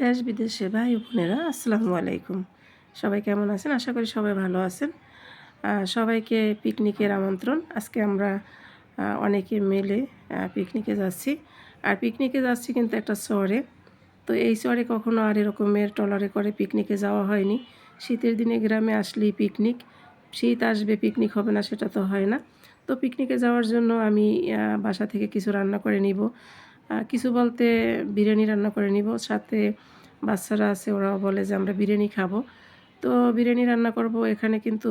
দেশ বিদেশে ভাই বোনেরা, আসসালামু আলাইকুম। সবাই কেমন আছেন? আশা করি সবাই ভালো আছেন। সবাইকে পিকনিকের আমন্ত্রণ। আজকে আমরা অনেকে মিলে পিকনিকে যাচ্ছি। আর পিকনিকে যাচ্ছি কিন্তু একটা শহরে তো এই শহরে কখনো আর এরকমের টলারে করে পিকনিকে যাওয়া হয়নি। শীতের দিনে গ্রামে আসলেই পিকনিক। শীত আসবে, পিকনিক হবে না, সেটা তো হয় না। তো পিকনিকে যাওয়ার জন্য আমি বাসা থেকে কিছু রান্না করে নিব। কিছু বলতে বিরিয়ানি রান্না করে নিব। সাথে বাচ্চারা আছে, ওরাও বলে যে আমরা বিরিয়ানি খাব। তো বিরিয়ানি রান্না করব। এখানে কিন্তু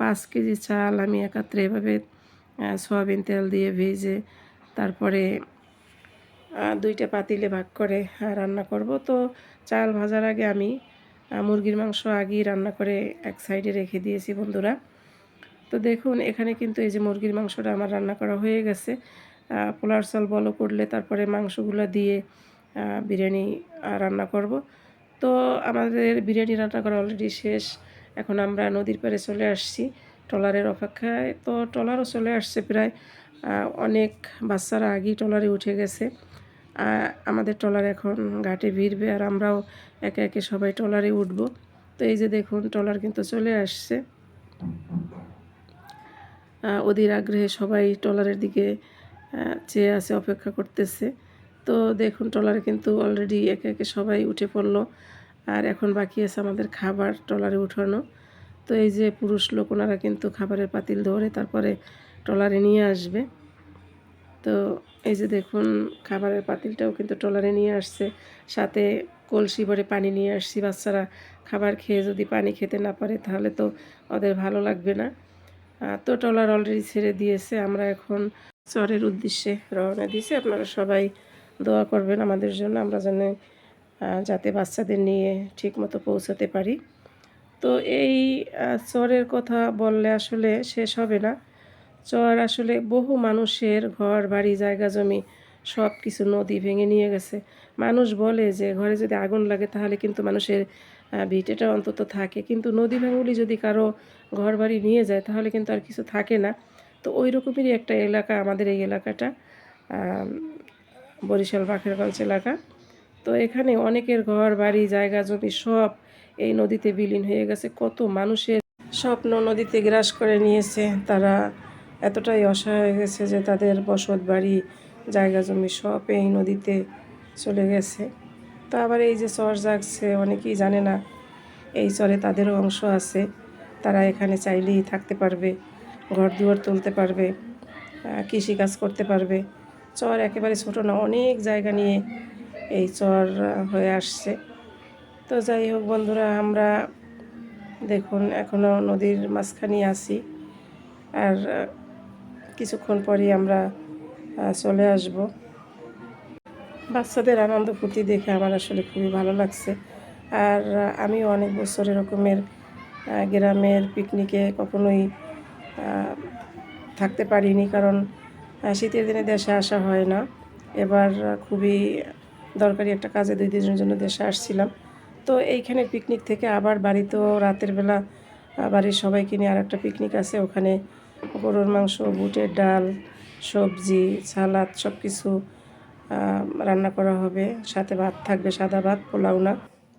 পাঁচ কেজি চাল আমি একাত্রে এভাবে সয়াবিন তেল দিয়ে ভেজে, তারপরে দুইটা পাতিলে ভাগ করে রান্না করব। তো চাল ভাজার আগে আমি মুরগির মাংস আগেই রান্না করে এক সাইডে রেখে দিয়েছি বন্ধুরা। তো দেখুন, এখানে কিন্তু এই যে মুরগির মাংসটা আমার রান্না করা হয়ে গেছে। পোলার চাল বলো করলে তারপরে মাংসগুলো দিয়ে বিরিয়ানি রান্না করব। তো আমাদের বিরিয়ানি রান্না করা অলরেডি শেষ। এখন আমরা নদীর পাড়ে চলে আসছি, ট্রলারের অপেক্ষায়। তো ট্রলারও চলে আসছে প্রায় অনেক বাচ্চারা আগেই ট্রলারে উঠে গেছে। আমাদের ট্রলার এখন ঘাটে ভিড়বে আর আমরাও একে একে সবাই ট্রলারে উঠবো। তো এই যে দেখুন, ট্রলার কিন্তু চলে আসছে। অধীর আগ্রহে সবাই ট্রলারের দিকে চেয়ে আছে, অপেক্ষা করতেছে। তো দেখুন, ট্রলারে কিন্তু অলরেডি একে একে সবাই উঠে পড়ল। আর এখন বাকি আছে আমাদের খাবার, ট্রলারে উঠানো। তো এই যে পুরুষ লোক, ওনারা কিন্তু খাবারের পাতিল ধরে তারপরে ট্রলারে নিয়ে আসবে। তো এই যে দেখুন, খাবারের পাতিলটাও কিন্তু ট্রলারে নিয়ে আসছে। সাথে কলসি ভরে পানি নিয়ে আসছি। বাচ্চারা খাবার খেয়ে যদি পানি খেতে না পারে, তাহলে তো ওদের ভালো লাগবে না। তো ট্রলার অলরেডি ছেড়ে দিয়েছে। আমরা এখন চরের উদ্দেশ্যে রওনা দিয়েছি। আপনারা সবাই দোয়া করবেন আমাদের জন্য, আমরা যেন যাতে বাচ্চাদের নিয়ে ঠিকমতো পৌঁছাতে পারি। তো এই চরের কথা বললে আসলে শেষ হবে না। চর আসলে বহু মানুষের ঘর, বাড়ি, জায়গা, জমি সব কিছু নদী ভেঙে নিয়ে গেছে। মানুষ বলে যে, ঘরে যদি আগুন লাগে তাহলে কিন্তু মানুষের ভিটেটা অন্তত থাকে। কিন্তু নদী ভাঙুলি যদি কারও ঘর বাড়ি নিয়ে যায় তাহলে কিন্তু আর কিছু থাকে না। তো ওই রকমেরই একটা এলাকা, আমাদের এই এলাকাটা বরিশাল বাখেরগঞ্জ এলাকা। তো এখানে অনেকের ঘর, বাড়ি, জায়গা, জমি সব এই নদীতে বিলীন হয়ে গেছে। কত মানুষের স্বপ্ন নদীতে গ্রাস করে নিয়েছে। তারা এতটাই অসহায় হয়ে গেছে যে তাদের বসত, বাড়ি, জায়গা, জমি সব এই নদীতে চলে গেছে। তো আবার এই যে চর জাগছে, অনেকেই জানে না, এই চরে তাদেরও অংশ আছে। তারা এখানে চাইলেই থাকতে পারবে। ঘর দুয়ার তুলতে পারবে কৃষিকাজ করতে পারবে। চর একেবারে ছোটো না, অনেক জায়গা নিয়ে এই চর হয়ে আসছে। তো যাই হোক বন্ধুরা, আমরা দেখুন এখনও নদীর মাঝখানে আছি। আর কিছুক্ষণ পরই আমরা চলে আসব। বাচ্চাদের আনন্দ ফুর্তি দেখে আমার আসলে খুবই ভালো লাগছে। আর, আমিও অনেক বছর এরকমের গ্রামের পিকনিকে কখনোই থাকতে পারিনি কারণ শীতের দিনে দেশে আসা হয় না। এবার খুবই দরকারি একটা কাজে দুই দিনের জন্য দেশে আসছিলাম। তো এইখানে পিকনিক থেকে আবার বাড়িতেও রাতের বেলা বাড়ির সবাইকে নিয়ে আর একটা পিকনিক আছে। ওখানে গরুর মাংস, বুটের ডাল, সবজি, সালাদ সব কিছু রান্না করা হবে। সাথে ভাত থাকবে, সাদা ভাত, পোলাও না।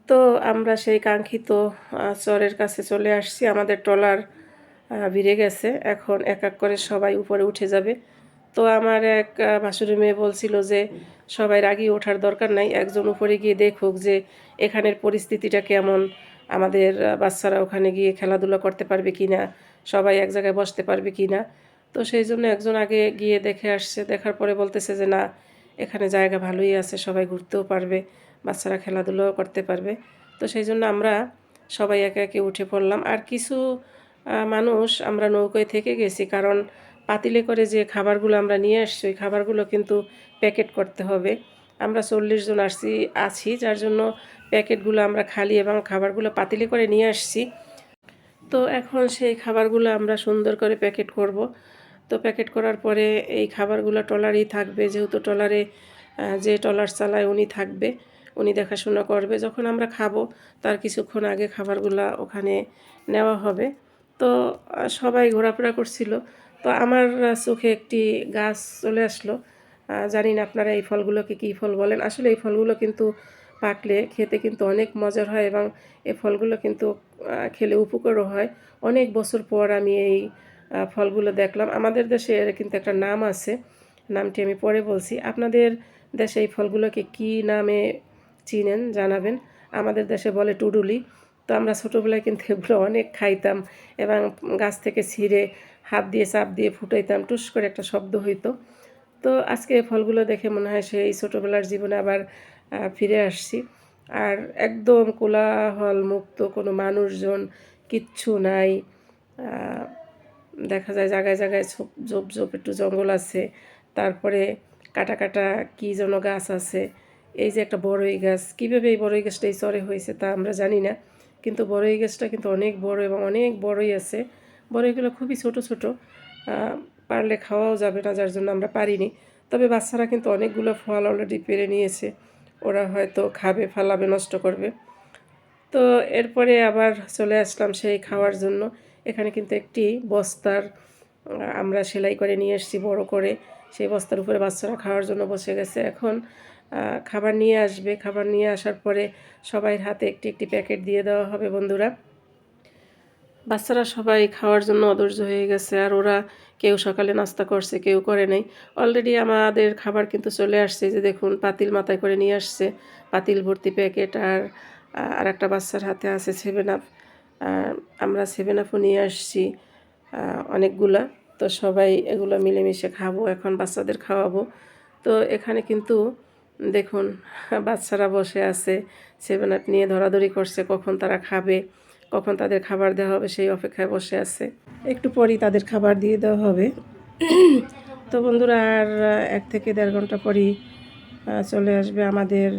তো আমরা সেই কাঙ্ক্ষিত চরের কাছে চলে আসছি। আমাদের ট্রলার ভিড়ে গেছে। এখন এক এক করে সবাই উপরে উঠে যাবে। তো আমার এক ভাসুরি মেয়ে বলছিল যে, সবাই আগেই ওঠার দরকার নাই, একজন উপরে গিয়ে দেখুক যে, এখানের পরিস্থিতিটা কেমন, আমাদের বাচ্চারা ওখানে গিয়ে খেলাধুলা করতে পারবে কি না সবাই এক জায়গায় বসতে পারবে কি না তো সেই জন্য একজন আগে গিয়ে দেখে আসছে, দেখার পরে বলতেছে যে, না, এখানে জায়গা ভালোই আছে, সবাই ঘুরতেও পারবে, বাচ্চারা খেলাধুলাও করতে পারবে। তো সেই জন্য আমরা সবাই একে একে উঠে পড়লাম। আর কিছু মানুষ, আমরা নৌকোয় থেকে গেছি। কারণ পাতিলে করে যে খাবারগুলো আমরা নিয়ে আসছি, ওই খাবারগুলো কিন্তু প্যাকেট করতে হবে। আমরা চল্লিশ জন আসছি, আছি, যার জন্য প্যাকেটগুলো আমরা খালি এবং খাবারগুলো পাতিলে করে নিয়ে আসছি। তো এখন সেই খাবারগুলো আমরা সুন্দর করে প্যাকেট করব। তো প্যাকেট করার পরে এই খাবারগুলো ট্রলারেই থাকবে। যেহেতু ট্রলারে যে ট্রলার চালায় উনি থাকবে, উনি দেখাশোনা করবে। যখন আমরা খাব, তার কিছুক্ষণ আগে খাবারগুলো ওখানে নেওয়া হবে। তো সবাই ঘোরাফেরা করছিল। তো আমার চোখে একটি গাছ চলে আসলো। জানি না আপনারা এই ফলগুলোকে কী ফল বলেন। আসলে এই ফলগুলো কিন্তু পাকলে খেতে কিন্তু অনেক মজার হয় এবং এই ফলগুলো কিন্তু খেলে উপকারও হয়। অনেক বছর পর আমি এই ফলগুলো দেখলাম। আমাদের দেশে এর কিন্তু একটা নাম আছে। নামটি আমি পরে বলছি। আপনাদের দেশে এই ফলগুলোকে কি নামে চিনেন, জানাবেন? আমাদের দেশে বলে টুডুলি। তো আমরা ছোটোবেলায় কিন্তু এগুলো অনেক খাইতাম এবং গাছ থেকে ছিঁড়ে হাত দিয়ে, চাপ দিয়ে ফুটাইতাম, টুস করে একটা শব্দ হইতো। তো আজকে ফলগুলো দেখে মনে হয় সেই ছোটোবেলার জীবনে আবার ফিরে আসছি। আর একদম কোলাহল মুক্ত কোনো মানুষজন কিচ্ছু নাই। দেখা যায় জায়গায় জায়গায় ঝোপ ঝোপ একটু জঙ্গল আছে। তারপরে কাটা কাটা কী যেন গাছ আছে। এই যে একটা বড়ই গাছ, কীভাবে এই বড়ই গাছটা এই চরে হয়েছে তা আমরা জানি না। কিন্তু বড়ই গাছটা কিন্তু অনেক বড় এবং অনেক বড়ই আছে। বড়ইগুলো খুবই ছোট ছোট। পারলে খাওয়াও যাবে না, যার জন্য আমরা পারিনি। তবে বাচ্চারা কিন্তু অনেকগুলো ফল অলরেডি পেরে নিয়েছে। ওরা হয়তো খাবে, ফালাবে, নষ্ট করবে। তো এরপরে আবার চলে আসলাম সেই খাওয়ার জন্য। এখানে কিন্তু একটি বস্তার আমরা সেলাই করে নিয়ে এসেছি বড় করে। সেই বস্তার উপরে বাচ্চারা খাওয়ার জন্য বসে গেছে। এখন খাবার নিয়ে আসবে। খাবার নিয়ে আসার পরে সবাই হাতে একটি একটি প্যাকেট দিয়ে দেওয়া হবে বন্ধুরা। বাচ্চারা সবাই খাওয়ার জন্য অধৈর্য হয়ে গেছে আর ওরা কেউ সকালে নাস্তা করছে, কেউ করে নাই। অলরেডি আমাদের খাবার কিন্তু চলে আসছে। যে দেখুন, পাতিল মাথায় করে নিয়ে আসছে। পাতিল ভর্তি প্যাকেট আর আর একটা বাচ্চার হাতে আছে সেভেন আপ আমরা সেভেন আপও নিয়ে আসছি অনেকগুলা। তো সবাই এগুলো মিলেমিশে খাব, এখন বাচ্চাদের খাওয়াবো। তো এখানে কিন্তু দেখুন, বাচ্চারা বসে আছে সেভেন আপ নিয়ে ধরাধরি করছে, কখন তারা খাবে, কখন তাদের খাবার দেওয়া হবে, সেই অপেক্ষায় বসে আছে। একটু পরই তাদের খাবার দিয়ে দেওয়া হবে। তো বন্ধুরা, আর এক থেকে দেড় ঘণ্টা পরই চলে আসবে আমাদের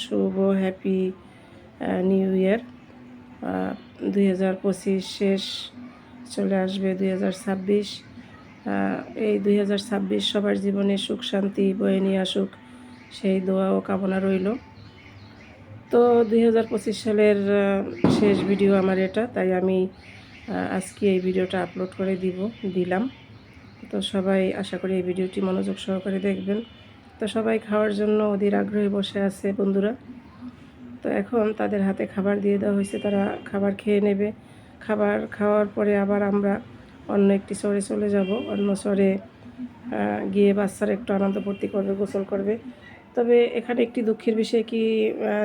শুভ হ্যাপি নিউ ইয়ার দুই হাজার পঁচিশ শেষ চলে আসবে দুই হাজার ছাব্বিশ। এই দুই হাজার ছাব্বিশ সবার জীবনে সুখ, শান্তি বয়ে নিয়ে আসুক। সেই দোয়া ও কামনা রইল। তো দুই হাজার পঁচিশ সালের শেষ ভিডিও আমার এটা তাই আমি আজকে এই ভিডিওটা আপলোড করে দিব দিলাম। তো সবাই আশা করি এই ভিডিওটি মনোযোগ সহকারে দেখবেন। তো সবাই খাওয়ার জন্য অধীর আগ্রহে বসে আছে বন্ধুরা। তো এখন তাদের হাতে খাবার দিয়ে দেওয়া হয়েছে তারা খাবার খেয়ে নেবে। খাবার খাওয়ার পরে আবার আমরা অন্য একটি চরে চলে যাব। অন্য আহ, গিয়ে বাচ্চারা একটু আনন্দ ফুর্তি করবে গোসল করবে। তবে এখানে একটি দুঃখের বিষয় কি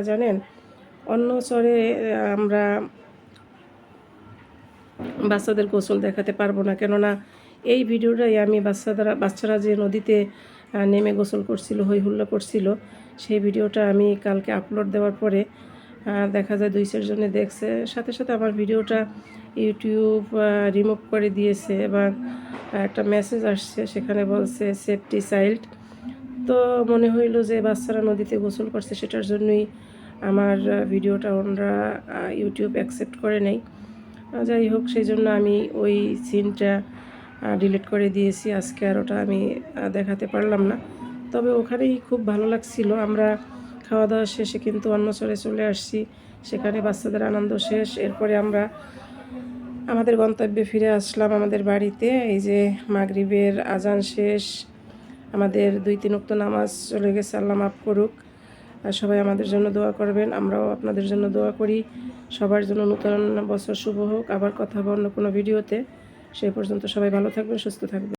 জানেন? অন্য আহ, আমরা বাচ্চাদের গোসল দেখাতে পারব না। কেননা এই ভিডিওটাই আমি বাচ্চারা বাচ্চারা যে নদীতে নেমে গোসল করছিল হই হুল্লা করছিল সেই ভিডিওটা আমি কালকে আপলোড দেওয়ার পরে দেখা যায় দুই চারজনে দেখছে। সাথে সাথে আমার ভিডিওটা ইউটিউব রিমুভ করে দিয়েছে এবং একটা মেসেজ আসছে সেখানে বলছে সেফটি চাইল্ড তো মনে হইল যে বাচ্চারা নদীতে গোসল করছে, সেটার জন্যই আমার ভিডিওটা ওনারা ইউটিউব অ্যাকসেপ্ট করে নেই। যাই হোক, সেই জন্য আমি ওই সিনটা ডিলিট করে দিয়েছি। আজকে আর ওটা আমি দেখাতে পারলাম না। তবে ওখানেই খুব ভালো লাগছিল। আমরা খাওয়া দাওয়া শেষে কিন্তু অন্য চরে চলে আসছি। সেখানে বাচ্চাদের আনন্দ শেষ। এরপরে আমরা আমাদের গন্তব্যে ফিরে আসলাম আমাদের বাড়িতে। এই যে মাগরিবের আজান শেষ। আমাদের দুই তিন উক্ত নামাজ চলে গেছে, আল্লাহ মাফ করুক। আর সবাই আমাদের জন্য দোয়া করবেন, আমরাও আপনাদের জন্য দোয়া করি। সবার জন্য নূতন বছর শুভ হোক। আবার কথা হবে অন্য কোনো ভিডিওতে। সেই পর্যন্ত সবাই ভালো থাকবেন, সুস্থ থাকবেন।